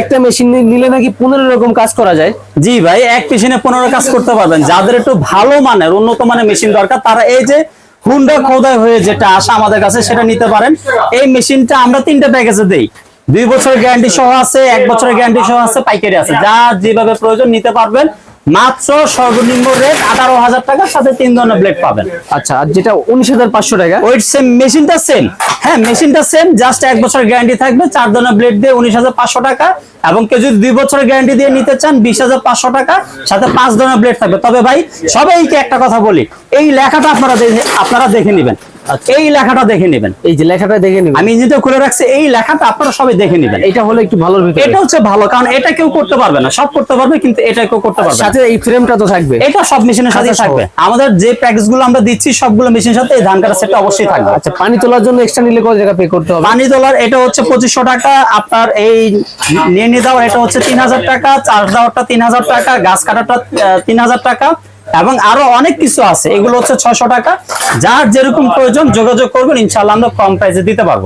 একটা মেশিন নিলে নাকি পনেরো রকম কাজ করা যায়? জি ভাই, এক মেশিনে পনেরো কাজ করতে পারবেন। যাদের একটু ভালো মানের, উন্নত মানের মেশিন দরকার, তারা এই যে হুন্ডা খোদাই হয়ে যেটা আসা আমাদের কাছে, সেটা নিতে পারেন। এই মেশিনটা আমরা তিনটা প্যাকেজে দেই। দুই বছরের গ্যারান্টি সহ আছে, এক বছরের গ্যারান্টি সহ আছে, পাইকারি আছে। যা যেভাবে প্রয়োজন নিতে পারবেন মাত্র সর্বনিম্ন রেট আঠারো হাজার টাকার সাথে তিন ধরনের ব্লেড পাবেন। আচ্ছা আর যেটা উনিশ হাজার পাঁচশো টাকা? ওই সেম মেশিনটা সেম হ্যাঁ মেশিনটা সেম জাস্ট এক বছর গ্যারান্টি থাকবে চার ধরনের ব্লেড দিয়ে উনিশ হাজার পাঁচশো টাকা এবং কেউ যদি দুই বছরের গ্যারান্টি দিয়ে নিতে চান বিশ হাজার পাঁচশো টাকা সাথে পাঁচ ধরনের ব্লেড থাকবে। তবে ভাই সবাইকে একটা কথা বলি এই লেখাটা আপনারা আপনারা দেখে নেবেন। এই লেখাটা দেখে নেবেন। এই যে লেখাটা দেখে নিবেন। আমি ইঞ্জিনটা খুলে রাখছি এই লেখাটা আপনারা সবাই দেখে নেবেন। এটা হলো একটু ভিতরে। এটা হচ্ছে ভালো কারণ এটা কেউ করতে পারবে না। সব করতে পারবে কিন্তু এটা কেউ করতে পারবে সাথে এই ফ্রেমটা তো থাকবে। এটা সব মেশিনের সাথে থাকবে। আমাদের যে প্যাকেজগুলো আমরা দিচ্ছি সবগুলো মেশিনের সাথে এই ধান কাটার সেটটা অবশ্যই থাকবে। আচ্ছা পানি তোলার জন্য এক্সট্রা নিলে কত টাকা পে করতে হবে? পানি তোলার এটা হচ্ছে পঁচিশশো টাকা আপনার এই নিয়ে নিয়ে দেওয়ার এটা হচ্ছে তিন হাজার টাকা চার্জ দেওয়ারটা তিন হাজার টাকা গাছ কাটারটা তিন হাজার টাকা এবং আরও অনেক কিছু আছে। এগুলো হচ্ছে ছশো টাকা। যার যেরকম প্রয়োজন যোগাযোগ করবেন ইনশাল্লাহ আমরা কম প্রাইসে দিতে পারব।